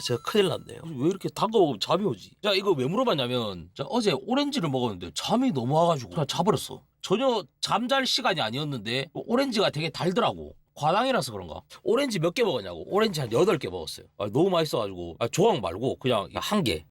진짜 큰일 났네요. 왜 이렇게 단 거 먹으면 잠이 오지? 자, 이거 왜 물어봤냐면, 자, 어제 오렌지를 먹었는데 잠이 너무 와가지고 그냥 자버렸어. 전혀 잠잘 시간이 아니었는데, 오렌지가 되게 달더라고. 과당이라서 그런가? 오렌지 몇 개 먹었냐고. 오렌지 한 8개 먹었어요. 아, 너무 맛있어가지고. 아, 조각 말고 그냥 한 개.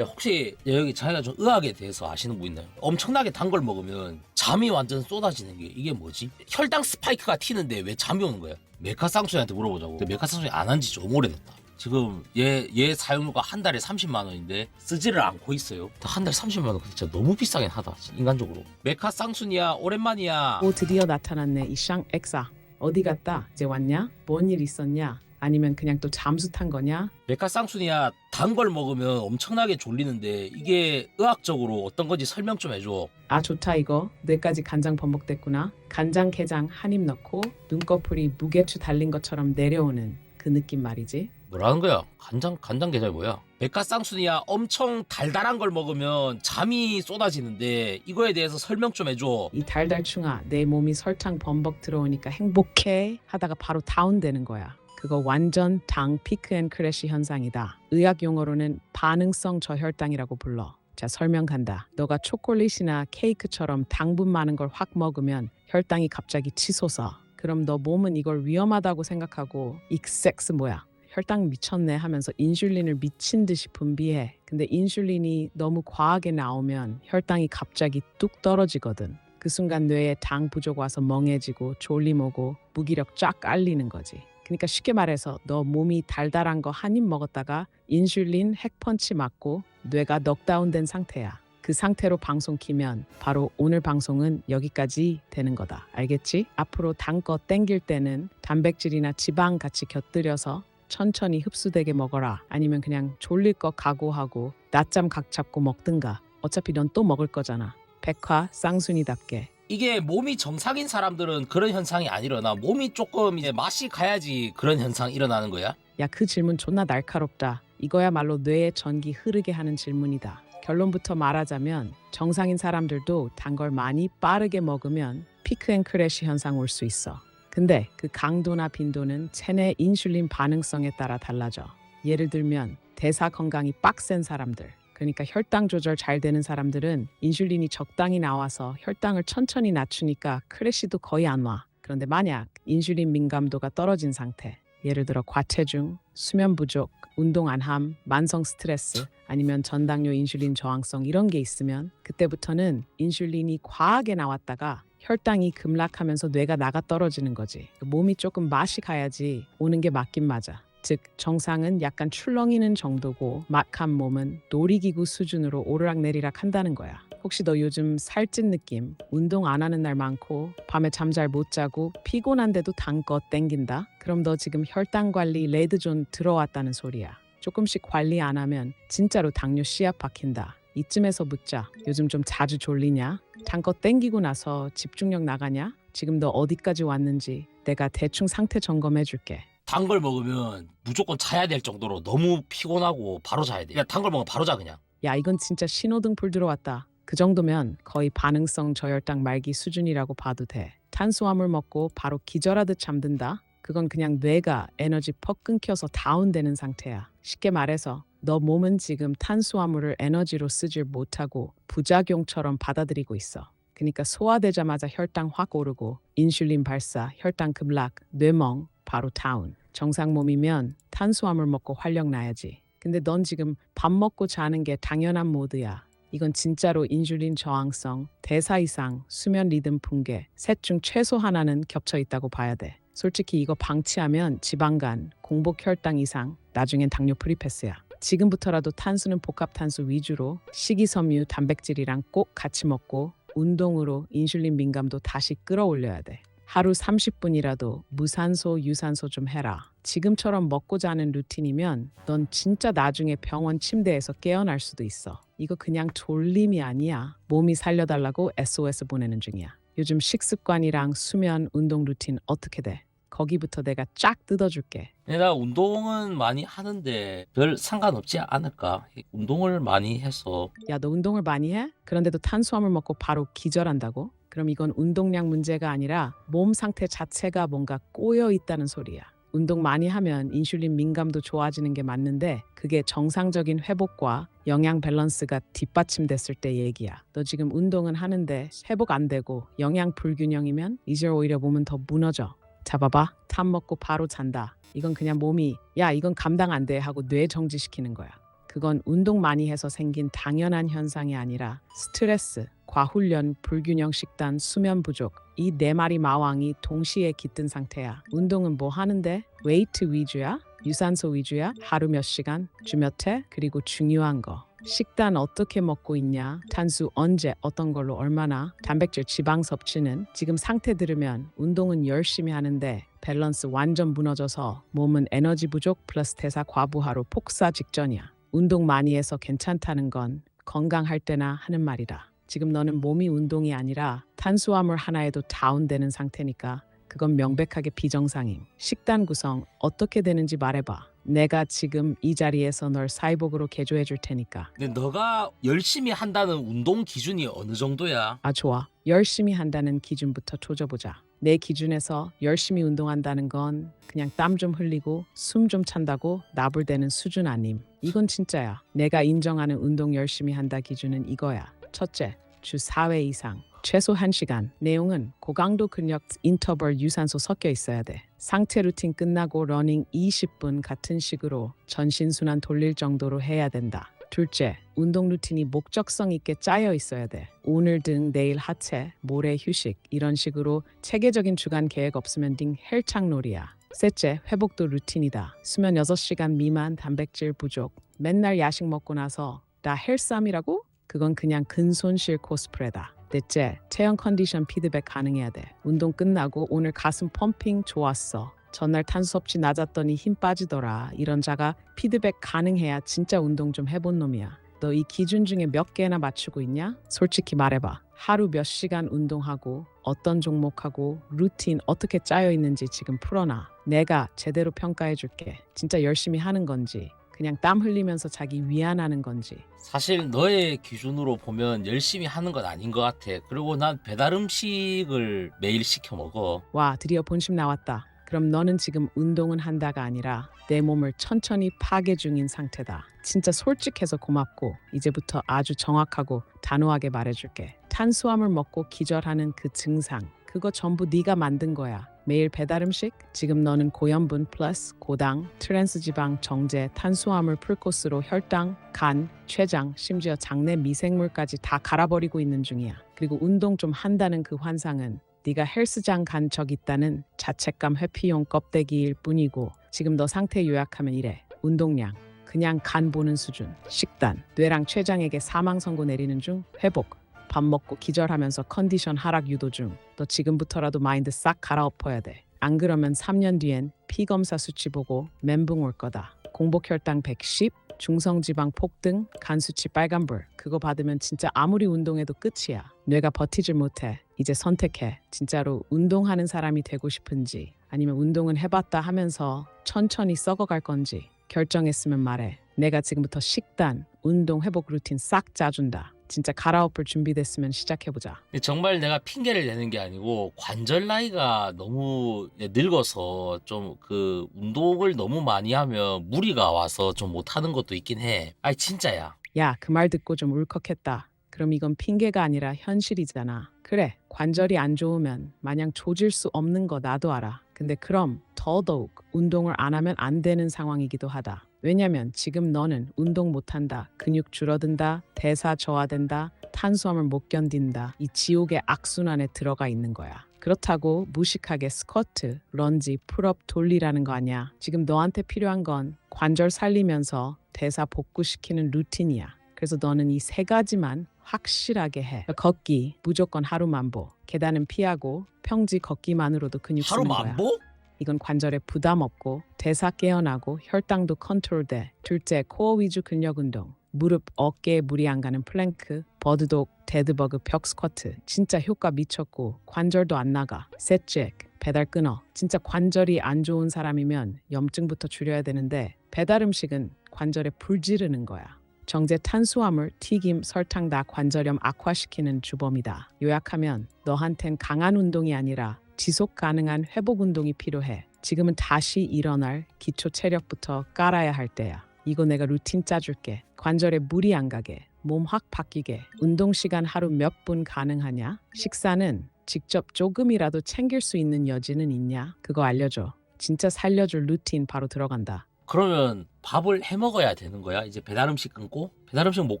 야, 혹시 여기 자기가 좀 의학에 대해서 아시는 분 있나요? 엄청나게 단 걸 먹으면 잠이 완전 쏟아지는 게 이게 뭐지? 혈당 스파이크가 튀는데 왜 잠이 오는 거야? 메카쌍수한테 물어보자고. 메카쌍수 안한 지 좀 오래됐다. 지금 얘, 얘 사용료가 한 달에 30만 원인데 쓰지를 않고 있어요. 한 달에 30만 원 진짜 너무 비싸긴 하다. 인간적으로. 메카 쌍순이야 오랜만이야. 오 드디어 나타났네 이샹 엑사 어디 갔다 이제 왔냐 뭔 일 있었냐 아니면 그냥 또 잠수 탄 거냐 메카쌍순이야 단 걸 먹으면 엄청나게 졸리는데 이게 의학적으로 어떤 건지 설명 좀 해줘. 아 좋다 이거 뇌까지 간장 범벅됐구나 간장 게장 한 입 넣고 눈꺼풀이 무게추 달린 것처럼 내려오는 그 느낌 말이지 뭐라는 거야? 간장 간장 게장이 뭐야? 메카쌍순이야 엄청 달달한 걸 먹으면 잠이 쏟아지는데 이거에 대해서 설명 좀 해줘. 이 달달충아 내 몸이 설탕 범벅 들어오니까 행복해 하다가 바로 다운되는 거야 그거 완전 당 피크 앤 크래시 현상이다. 의학 용어로는 반응성 저혈당이라고 불러. 자 설명 간다. 너가 초콜릿이나 케이크처럼 당분 많은 걸 확 먹으면 혈당이 갑자기 치솟아. 그럼 너 몸은 이걸 위험하다고 생각하고 익섹스 뭐야? 혈당 미쳤네 하면서 인슐린을 미친 듯이 분비해. 근데 인슐린이 너무 과하게 나오면 혈당이 갑자기 뚝 떨어지거든. 그 순간 뇌에 당 부족 와서 멍해지고 졸림 오고 무기력 쫙 깔리는 거지. 그러니까 쉽게 말해서 너 몸이 달달한 거 한 입 먹었다가 인슐린 핵펀치 맞고 뇌가 넉다운된 상태야. 그 상태로 방송 키면 바로 오늘 방송은 여기까지 되는 거다. 알겠지? 앞으로 단 거 땡길 때는 단백질이나 지방 같이 곁들여서 천천히 흡수되게 먹어라. 아니면 그냥 졸릴 거 각오하고 낮잠 각 잡고 먹든가. 어차피 넌 또 먹을 거잖아. 백화 쌍순이답게 이게 몸이 정상인 사람들은 그런 현상이 안 일어나. 몸이 조금 이제 맛이 가야지 그런 현상 일어나는 거야. 야 그 질문 존나 날카롭다. 이거야말로 뇌에 전기 흐르게 하는 질문이다. 결론부터 말하자면 정상인 사람들도 단 걸 많이 빠르게 먹으면 피크 앤 크래시 현상 올 수 있어. 근데 그 강도나 빈도는 체내 인슐린 반응성에 따라 달라져. 예를 들면 대사 건강이 빡센 사람들, 그러니까 혈당 조절 잘 되는 사람들은 인슐린이 적당히 나와서 혈당을 천천히 낮추니까 크래시도 거의 안 와. 그런데 만약 인슐린 민감도가 떨어진 상태, 예를 들어 과체중, 수면 부족, 운동 안함, 만성 스트레스, 아니면 전당뇨 인슐린 저항성 이런 게 있으면 그때부터는 인슐린이 과하게 나왔다가 혈당이 급락하면서 뇌가 나가 떨어지는 거지. 몸이 조금 맛이 가야지 오는 게 맞긴 맞아. 즉 정상은 약간 출렁이는 정도고 막한 몸은 놀이기구 수준으로 오르락내리락 한다는 거야. 혹시 너 요즘 살찐 느낌, 운동 안 하는 날 많고 밤에 잠 잘 못 자고 피곤한데도 단거 땡긴다? 그럼 너 지금 혈당 관리 레드존 들어왔다는 소리야. 조금씩 관리 안 하면 진짜로 당뇨 씨앗 박힌다. 이쯤에서 묻자. 요즘 좀 자주 졸리냐? 단거 땡기고 나서 집중력 나가냐? 지금 너 어디까지 왔는지 내가 대충 상태 점검해 줄게. 단 걸 먹으면 무조건 자야 될 정도로 너무 피곤하고 바로 자야 돼. 단걸 먹으면 바로 자 그냥. 야 이건 진짜 신호등 불 들어왔다. 그 정도면 거의 반응성 저혈당 말기 수준이라고 봐도 돼. 탄수화물 먹고 바로 기절하듯 잠든다. 그건 그냥 뇌가 에너지 퍽 끊겨서 다운되는 상태야. 쉽게 말해서 너 몸은 지금 탄수화물을 에너지로 쓰질 못하고 부작용처럼 받아들이고 있어. 그러니까 소화되자마자 혈당 확 오르고 인슐린 발사, 혈당 급락, 뇌멍, 바로 다운. 정상 몸이면 탄수화물 먹고 활력 나야지. 근데 넌 지금 밥 먹고 자는 게 당연한 모드야. 이건 진짜로 인슐린 저항성, 대사 이상, 수면 리듬 붕괴, 셋 중 최소 하나는 겹쳐 있다고 봐야 돼. 솔직히 이거 방치하면 지방간, 공복 혈당 이상, 나중엔 당뇨 프리패스야. 지금부터라도 탄수는 복합 탄수 위주로 식이섬유, 단백질이랑 꼭 같이 먹고 운동으로 인슐린 민감도 다시 끌어올려야 돼. 하루 30분이라도 무산소, 유산소 좀 해라. 지금처럼 먹고 자는 루틴이면 넌 진짜 나중에 병원 침대에서 깨어날 수도 있어. 이거 그냥 졸림이 아니야. 몸이 살려달라고 SOS 보내는 중이야. 요즘 식습관이랑 수면, 운동 루틴 어떻게 돼? 거기부터 내가 쫙 뜯어줄게. 나 운동은 많이 하는데 별 상관없지 않을까? 운동을 많이 해서 야, 너 운동을 많이 해? 그런데도 탄수화물 먹고 바로 기절한다고? 그럼 이건 운동량 문제가 아니라 몸 상태 자체가 뭔가 꼬여 있다는 소리야. 운동 많이 하면 인슐린 민감도 좋아지는 게 맞는데 그게 정상적인 회복과 영양 밸런스가 뒷받침됐을 때 얘기야. 너 지금 운동은 하는데 회복 안 되고 영양 불균형이면 이제 오히려 몸은 더 무너져. 잡아봐. 탑 먹고 바로 잔다. 이건 그냥 몸이 야 이건 감당 안 돼 하고 뇌 정지시키는 거야. 그건 운동 많이 해서 생긴 당연한 현상이 아니라 스트레스, 과훈련, 불균형 식단, 수면 부족 이 네 마리 마왕이 동시에 깃든 상태야. 운동은 뭐 하는데? 웨이트 위주야? 유산소 위주야? 하루 몇 시간? 주 몇 회? 그리고 중요한 거. 식단 어떻게 먹고 있냐? 탄수 언제 어떤 걸로 얼마나? 단백질 지방 섭취는 지금 상태 들으면 운동은 열심히 하는데 밸런스 완전 무너져서 몸은 에너지 부족 플러스 대사 과부하로 폭사 직전이야. 운동 많이 해서 괜찮다는 건 건강할 때나 하는 말이다. 지금 너는 몸이 운동이 아니라 탄수화물 하나에도 다운되는 상태니까 그건 명백하게 비정상임. 식단 구성 어떻게 되는지 말해봐. 내가 지금 이 자리에서 널 사이복으로 개조해 줄 테니까. 근데 너가 열심히 한다는 운동 기준이 어느 정도야? 아 좋아. 열심히 한다는 기준부터 조져보자. 내 기준에서 열심히 운동한다는 건 그냥 땀 좀 흘리고 숨 좀 찬다고 나불대는 수준 아님. 이건 진짜야. 내가 인정하는 운동 열심히 한다 기준은 이거야. 첫째, 주 4회 이상. 최소 1시간. 내용은 고강도 근력 인터벌 유산소 섞여 있어야 돼. 상체 루틴 끝나고 러닝 20분 같은 식으로 전신순환 돌릴 정도로 해야 된다. 둘째, 운동 루틴이 목적성 있게 짜여 있어야 돼. 오늘 등 내일 하체, 모레 휴식 이런 식으로 체계적인 주간 계획 없으면 딩 헬창놀이야. 셋째, 회복도 루틴이다. 수면 6시간 미만 단백질 부족. 맨날 야식 먹고 나서 나 헬쌈이라고? 그건 그냥 근손실 코스프레다. 넷째, 체형 컨디션 피드백 가능해야 돼. 운동 끝나고 오늘 가슴 펌핑 좋았어. 전날 탄수 섭취 낮았더니 힘 빠지더라. 이런 자가 피드백 가능해야 진짜 운동 좀 해본 놈이야. 너 이 기준 중에 몇 개나 맞추고 있냐? 솔직히 말해봐. 하루 몇 시간 운동하고 어떤 종목하고 루틴 어떻게 짜여 있는지 지금 풀어놔. 내가 제대로 평가해 줄게. 진짜 열심히 하는 건지 그냥 땀 흘리면서 자기 위안하는 건지. 사실 너의 기준으로 보면 열심히 하는 건 아닌 것 같아. 그리고 난 배달 음식을 매일 시켜 먹어. 와, 드디어 본심 나왔다. 그럼 너는 지금 운동은 한다가 아니라 내 몸을 천천히 파괴 중인 상태다. 진짜 솔직해서 고맙고 이제부터 아주 정확하고 단호하게 말해줄게. 탄수화물 먹고 기절하는 그 증상 그거 전부 네가 만든 거야. 매일 배달 음식? 지금 너는 고염분 플러스 고당, 트랜스 지방, 정제, 탄수화물 풀코스로 혈당, 간, 췌장, 심지어 장내 미생물까지 다 갈아버리고 있는 중이야. 그리고 운동 좀 한다는 그 환상은 네가 헬스장 간 적 있다는 자책감 회피용 껍데기일 뿐이고 지금 너 상태 요약하면 이래. 운동량 그냥 간 보는 수준. 식단 뇌랑 췌장에게 사망 선고 내리는 중 회복 밥 먹고 기절하면서 컨디션 하락 유도 중. 너 지금부터라도 마인드 싹 갈아엎어야 돼. 안 그러면 3년 뒤엔 피 검사 수치 보고 멘붕 올 거다. 공복 혈당 110, 중성 지방 폭등, 간 수치 빨간불. 그거 받으면 진짜 아무리 운동해도 끝이야. 뇌가 버티질 못해. 이제 선택해. 진짜로 운동하는 사람이 되고 싶은지 아니면 운동은 해봤다 하면서 천천히 썩어갈 건지 결정했으면 말해. 내가 지금부터 식단, 운동 회복 루틴 싹 짜준다. 진짜 갈아엎을 준비됐으면 시작해보자. 정말 내가 핑계를 내는 게 아니고 관절 나이가 너무 늙어서 좀 그 운동을 너무 많이 하면 무리가 와서 좀 못하는 것도 있긴 해. 아이 진짜야. 야, 그 말 듣고 좀 울컥했다. 그럼 이건 핑계가 아니라 현실이잖아. 그래, 관절이 안 좋으면 마냥 조질 수 없는 거 나도 알아. 근데 그럼 더더욱 운동을 안 하면 안 되는 상황이기도 하다. 왜냐면 지금 너는 운동 못한다, 근육 줄어든다, 대사 저하된다, 탄수화물 못 견딘다. 이 지옥의 악순환에 들어가 있는 거야. 그렇다고 무식하게 스쿼트, 런지, 풀업 돌리라는 거 아니야. 지금 너한테 필요한 건 관절 살리면서 대사 복구시키는 루틴이야. 그래서 너는 이 세 가지만 확실하게 해. 걷기 무조건 하루 만보. 계단은 피하고 평지 걷기만으로도 근육 하루 쓰는 거야. 만보? 이건 관절에 부담 없고 대사 깨어나고 혈당도 컨트롤돼. 둘째, 코어 위주 근력 운동. 무릎, 어깨에 무리 안 가는 플랭크, 버드독, 데드버그, 벽 스쿼트. 진짜 효과 미쳤고 관절도 안 나가. 셋째, 배달 끊어. 진짜 관절이 안 좋은 사람이면 염증부터 줄여야 되는데 배달 음식은 관절에 불 지르는 거야. 정제 탄수화물, 튀김, 설탕 다 관절염 악화시키는 주범이다. 요약하면 너한텐 강한 운동이 아니라 지속 가능한 회복 운동이 필요해. 지금은 다시 일어날 기초 체력부터 깔아야 할 때야. 이거 내가 루틴 짜줄게. 관절에 무리 안 가게, 몸 확 바뀌게. 운동 시간 하루 몇 분 가능하냐? 식사는 직접 조금이라도 챙길 수 있는 여지는 있냐? 그거 알려줘. 진짜 살려줄 루틴 바로 들어간다. 그러면 밥을 해 먹어야 되는 거야? 이제 배달 음식 끊고 배달 음식 못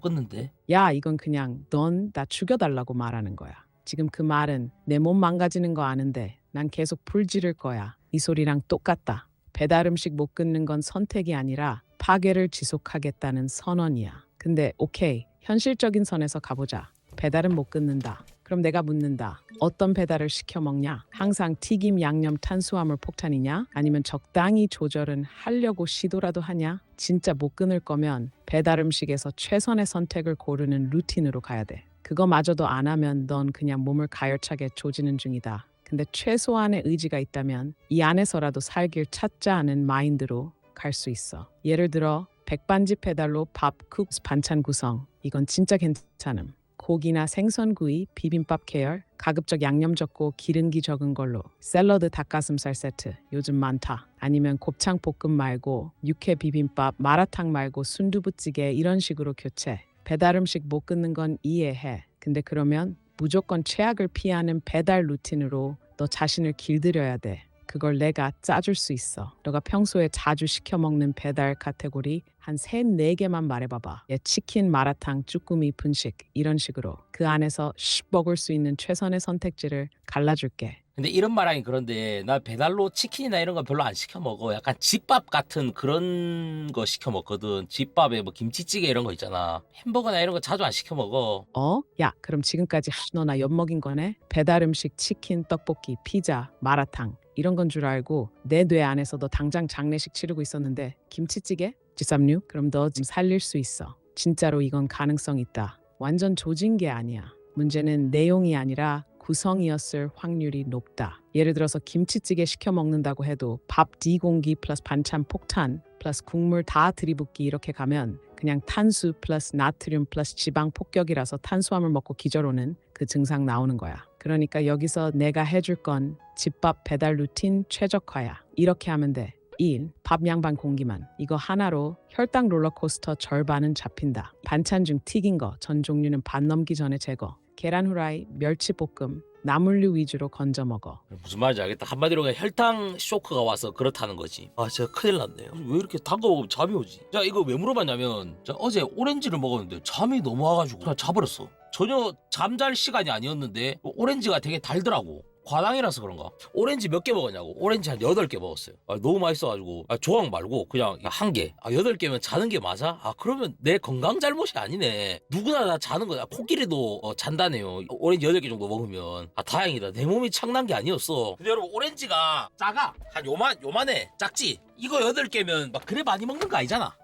끊는데. 야, 이건 그냥 넌 나 죽여달라고 말하는 거야. 지금 그 말은 내 몸 망가지는 거 아는데 난 계속 불 지를 거야. 이 소리랑 똑같다. 배달 음식 못 끊는 건 선택이 아니라 파괴를 지속하겠다는 선언이야. 근데 오케이. 현실적인 선에서 가보자. 배달은 못 끊는다. 그럼 내가 묻는다. 어떤 배달을 시켜 먹냐? 항상 튀김, 양념, 탄수화물 폭탄이냐? 아니면 적당히 조절은 하려고 시도라도 하냐? 진짜 못 끊을 거면 배달 음식에서 최선의 선택을 고르는 루틴으로 가야 돼. 그거마저도 안 하면 넌 그냥 몸을 가열차게 조지는 중이다. 근데 최소한의 의지가 있다면 이 안에서라도 살길 찾자 하는 마인드로 갈 수 있어. 예를 들어 백반집 배달로 밥, 국, 반찬 구성. 이건 진짜 괜찮음. 고기나 생선구이, 비빔밥 계열, 가급적 양념 적고 기름기 적은 걸로 샐러드 닭가슴살 세트 요즘 많다. 아니면 곱창 볶음 말고 육회 비빔밥, 마라탕 말고 순두부찌개 이런 식으로 교체. 배달 음식 못 끊는 건 이해해. 근데 그러면 무조건 최악을 피하는 배달 루틴으로 너 자신을 길들여야 돼. 그걸 내가 짜줄 수 있어. 너가 평소에 자주 시켜 먹는 배달 카테고리 한세네 개만 말해봐봐. 예, 치킨, 마라탕, 쭈꾸미, 분식 이런 식으로 그 안에서 씩 먹을 수 있는 최선의 선택지를 갈라줄게. 근데 이런 말하긴 그런데 나 배달로 치킨이나 이런 거 별로 안 시켜 먹어. 약간 집밥 같은 그런 거 시켜 먹거든. 집밥에 뭐 김치찌개 이런 거 있잖아. 햄버거나 이런 거 자주 안 시켜 먹어. 어? 야, 그럼 지금까지 너나 엿먹인 거네? 배달 음식, 치킨, 떡볶이, 피자, 마라탕 이런 건 줄 알고 내 뇌 안에서 너 당장 장례식 치르고 있었는데 김치찌개? 지삼류? 그럼 너좀 살릴 수 있어. 진짜로 이건 가능성 있다. 완전 조진 게 아니야. 문제는 내용이 아니라 구성이었을 확률이 높다. 예를 들어서 김치찌개 시켜 먹는다고 해도 밥 D 공기 플러스 반찬 폭탄 플러스 국물 다 들이붓기 이렇게 가면 그냥 탄수 플러스 나트륨 플러스 지방 폭격이라서 탄수화물 먹고 기절 오는 그 증상 나오는 거야. 그러니까 여기서 내가 해줄 건 집밥 배달 루틴 최적화야. 이렇게 하면 돼. 1. 밥 양반 공기만. 이거 하나로 혈당 롤러코스터 절반은 잡힌다. 반찬 중 튀긴 거, 전 종류는 반 넘기 전에 제거. 계란 후라이, 멸치 볶음, 나물류 위주로 건져 먹어. 무슨 말인지 알겠다. 한마디로 그냥 혈당 쇼크가 와서 그렇다는 거지. 아, 진짜 큰일 났네요. 왜 이렇게 단 거 먹으면 잠이 오지? 자, 이거 왜 물어봤냐면, 자, 어제 오렌지를 먹었는데 잠이 너무 와가지고 그냥 자버렸어. 전혀 잠잘 시간이 아니었는데 오렌지가 되게 달더라고. 과당이라서 그런가? 오렌지 몇 개 먹었냐고? 오렌지 한 여덟 개 먹었어요. 아, 너무 맛있어가지고. 아, 조각 말고 그냥 한 개. 아, 여덟 개면 자는 게 맞아? 아, 그러면 내 건강 잘못이 아니네. 누구나 다 자는 거야. 코끼리도 어, 잔다네요. 오렌지 여덟 개 정도 먹으면. 아, 다행이다. 내 몸이 창난 게 아니었어. 근데 여러분, 오렌지가 작아. 한 요만, 요만해. 작지? 이거 여덟 개면 막 그래 많이 먹는 거 아니잖아.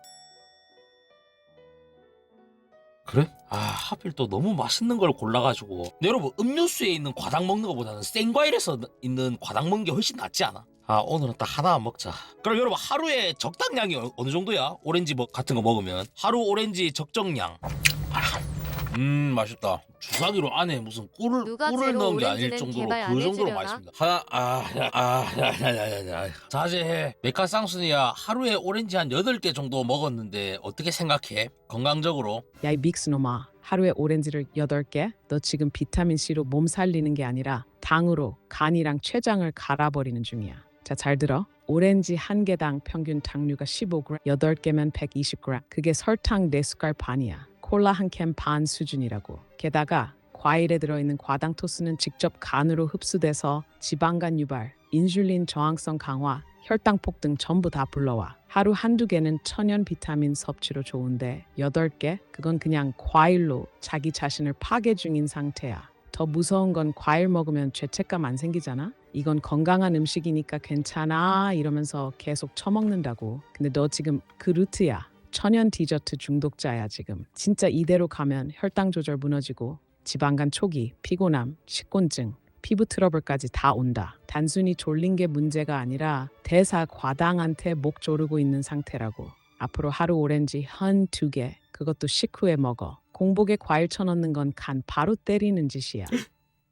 그래? 아 하필 또 너무 맛있는 걸 골라가지고 근데 여러분 음료수에 있는 과당 먹는 것보다는 생과일에서 있는 과당 먹는 게 훨씬 낫지 않아? 아 오늘은 딱 하나만 먹자 그럼 여러분 하루에 적당량이 어- 어느 정도야? 오렌지 뭐 같은 거 먹으면 하루 오렌지 적정량 음 맛있다. 주사기로 안에 무슨 꿀을 누가 꿀을 제로 넣은 게 아닐 오렌지는 정도로 개발 안 그 정도로 해주려나? 맛있습니다. 하나 아아야야야야 자제해. 메카 쌍순이야 하루에 오렌지 한 8개 정도 먹었는데 어떻게 생각해? 건강적으로. 야이 믹스놈아. 하루에 오렌지를 8개? 너 지금 비타민C로 몸 살리는 게 아니라 당으로 간이랑 췌장을 갈아버리는 중이야. 자 잘 들어. 오렌지 한 개당 평균 당류가 15g 8개면 120g 그게 설탕 4숟갈 반이야 콜라 한 캔 반 수준이라고 게다가 과일에 들어있는 과당토스는 직접 간으로 흡수돼서 지방간 유발, 인슐린 저항성 강화, 혈당폭 등 전부 다 불러와. 하루 한두 개는 천연 비타민 섭취로 좋은데 여덟 개? 그건 그냥 과일로 자기 자신을 파괴 중인 상태야. 더 무서운 건 과일 먹으면 죄책감 안 생기잖아? 이건 건강한 음식이니까 괜찮아 이러면서 계속 처먹는다고. 근데 너 지금 그 루트야. 천연 디저트 중독자야 지금. 진짜 이대로 가면 혈당 조절 무너지고 지방간 초기, 피곤함, 식곤증, 피부 트러블까지 다 온다. 단순히 졸린 게 문제가 아니라 대사 과당한테 목 조르고 있는 상태라고. 앞으로 하루 오렌지 한 두 개, 그것도 식후에 먹어. 공복에 과일 쳐넣는 건 간 바로 때리는 짓이야.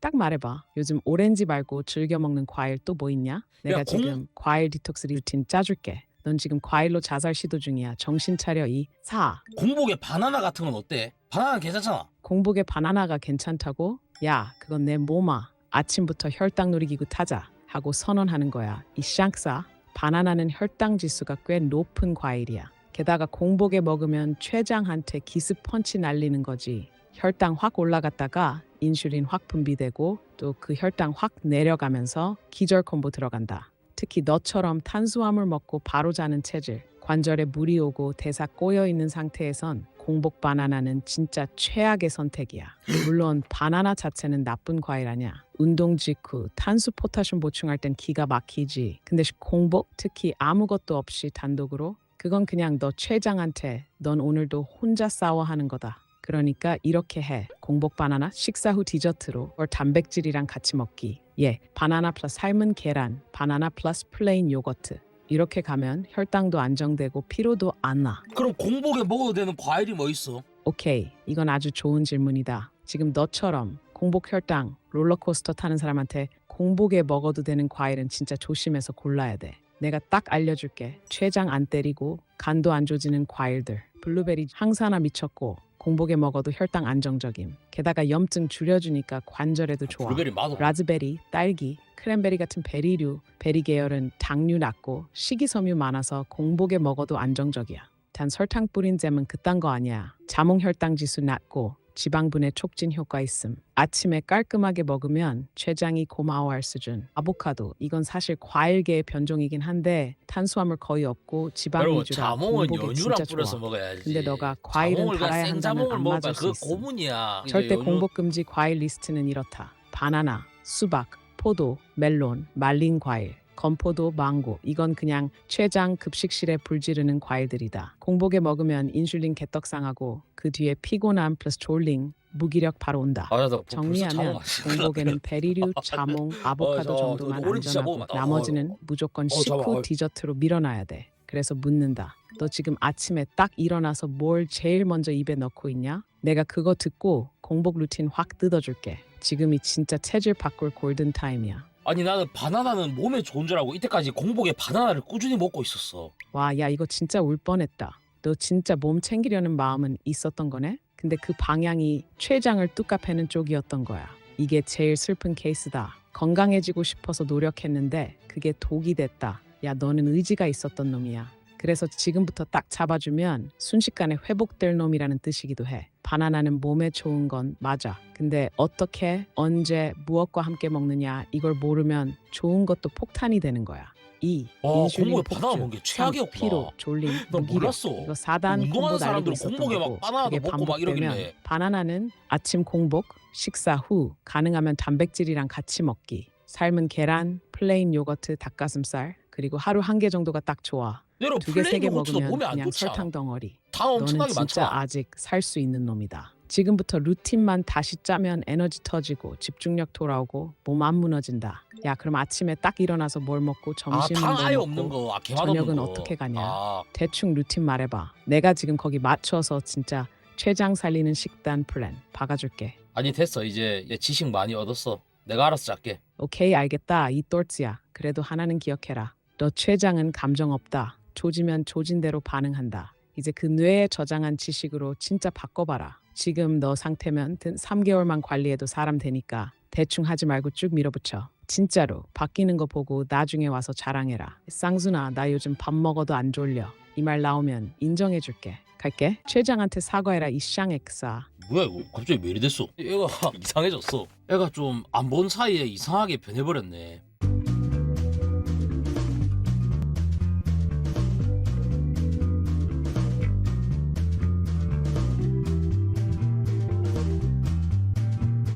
딱 말해봐. 요즘 오렌지 말고 즐겨 먹는 과일 또 뭐 있냐? 내가 야, 공- 지금 과일 디톡스 루틴 짜줄게. 넌 지금 과일로 자살 시도 중이야. 정신 차려 이 사. 공복에 바나나 같은 건 어때? 바나나 괜찮잖아. 공복에 바나나가 괜찮다고? 야, 그건 내 몸아. 아침부터 혈당 놀이기구 타자 하고 선언하는 거야. 이 샹싸. 바나나는 혈당 지수가 꽤 높은 과일이야. 게다가 공복에 먹으면 췌장한테 기습 펀치 날리는 거지. 혈당 확 올라갔다가 인슐린 확 분비되고 또 그 혈당 확 내려가면서 기절 콤보 들어간다. 특히 너처럼 탄수화물 먹고 바로 자는 체질, 관절에 물이 오고 대사 꼬여 있는 상태에선 공복 바나나는 진짜 최악의 선택이야. 물론 바나나 자체는 나쁜 과일 아니야. 운동 직후 탄수 포타슘 보충할 땐 기가 막히지. 근데 공복 특히 아무것도 없이 단독으로 그건 그냥 너 췌장한테 넌 오늘도 혼자 싸워 하는 거다. 그러니까 이렇게 해. 공복 바나나 식사 후 디저트로 or 단백질이랑 같이 먹기. 예, 바나나 플러스 삶은 계란, 바나나 플러스 플레인 요거트. 이렇게 가면 혈당도 안정되고 피로도 안 나. 그럼 공복에 먹어도 되는 과일이 뭐 있어? 오케이, 이건 아주 좋은 질문이다. 지금 너처럼 공복 혈당 롤러코스터 타는 사람한테 공복에 먹어도 되는 과일은 진짜 조심해서 골라야 돼. 내가 딱 알려줄게. 췌장 안 때리고 간도 안 조지는 과일들. 블루베리 항산화 미쳤고 공복에 먹어도 혈당 안정적임. 게다가 염증 줄여주니까 관절에도 좋아. 블루베리 맛없. 라즈베리, 딸기, 크랜베리 같은 베리류, 베리 계열은 당류 낮고 식이섬유 많아서 공복에 먹어도 안정적이야. 단 설탕 뿌린 잼은 그딴 거 아니야. 자몽 혈당 지수 낮고 지방분해 촉진 효과 있음. 아침에 깔끔하게 먹으면 췌장이 고마워할 수준. 아보카도 이건 사실 과일계의 변종이긴 한데 탄수화물 거의 없고 지방 여러분 위주라 자몽은 공복에 연유랑 진짜 뿌려서 좋아. 먹어야지. 근데 너가 과일은 자몽을 그냥 달아야 생자몽을 한다면 안 먹으면 맞을 수그 있음. 고문이야. 절대 연유- 공복 금지 과일 리스트는 이렇다. 바나나, 수박, 포도, 멜론, 말린 과일, 건포도, 망고. 이건 그냥 췌장 급식실에 불지르는 과일들이다. 공복에 먹으면 인슐린 개떡상하고 그 뒤에 피곤함 플러스 졸림, 무기력 바로 온다. 아, 나 정리하면 공복에는 베리류, 자몽, 아보카도 어, 저, 정도만 저 오렌지 진짜 안전하고 나머지는 어, 무조건 어, 식후 어. 디저트로 밀어놔야 돼. 그래서 묻는다. 너 지금 아침에 딱 일어나서 뭘 제일 먼저 입에 넣고 있냐? 내가 그거 듣고 공복 루틴 확 뜯어줄게. 지금이 진짜 체질 바꿀 골든 타임이야. 아니 나는 바나나는 몸에 좋은 줄 알고 이때까지 공복에 바나나를 꾸준히 먹고 있었어. 와, 야 이거 진짜 울 뻔했다. 너 진짜 몸 챙기려는 마음은 있었던 거네? 근데 그 방향이 췌장을 뚝까 패는 쪽이었던 거야. 이게 제일 슬픈 케이스다. 건강해지고 싶어서 노력했는데 그게 독이 됐다. 야, 너는 의지가 있었던 놈이야. 그래서 지금부터 딱 잡아주면 순식간에 회복될 놈이라는 뜻이기도 해. 바나나는 몸에 좋은 건 맞아. 근데 어떻게, 언제, 무엇과 함께 먹느냐 이걸 모르면 좋은 것도 폭탄이 되는 거야. 이 와, 인슐린 공복에 바나나 먹은 게 삼, 최악이었구나. 피로, 졸림, 나 무기력. 이거 4단 운동하는 콤보 날리고 사람들은 공복에 막 바나나도 먹고 막 이러길래. 바나나는 아침 공복, 식사 후 가능하면 단백질이랑 같이 먹기. 삶은 계란, 플레인 요거트, 닭가슴살 그리고 하루 한 개 정도가 딱 좋아. 여러분 두 개 세 플레인 개 요거트도 먹으면 몸에 안 그냥 좋지 않아? 설탕 덩어리. 당 너는 엄청나게 진짜 많잖아. 아직 살 수 있는 놈이다. 지금부터 루틴만 다시 짜면 에너지 터지고 집중력 돌아오고 몸 안 무너진다. 야 그럼 아침에 딱 일어나서 뭘 먹고 점심은 아당 뭐 아예 먹고 없는 거, 아 개맛 저녁은 없는 거. 어떻게 가냐? 아, 대충 루틴 말해봐. 내가 지금 거기 맞춰서 진짜 췌장 살리는 식단 플랜 박아줄게. 아니 됐어 이제 얘 지식 많이 얻었어. 내가 알아서 짤게. 오케이 알겠다. 이 똘츠야. 그래도 하나는 기억해라. 너 췌장은 감정 없다. 조지면 조진 대로 반응한다. 이제 그 뇌에 저장한 지식으로 진짜 바꿔봐라. 지금 너 상태면 3개월만 관리해도 사람 되니까 대충 하지 말고 쭉 밀어붙여. 진짜로 바뀌는 거 보고 나중에 와서 자랑해라. 쌍순아 나 요즘 밥 먹어도 안 졸려. 이 말 나오면 인정해줄게. 갈게. 췌장한테 사과해라 이 샹엑사. 뭐야 이거 갑자기 왜 이리 됐어? 얘가 이상해졌어. 애가 좀 안 본 사이에 이상하게 변해버렸네.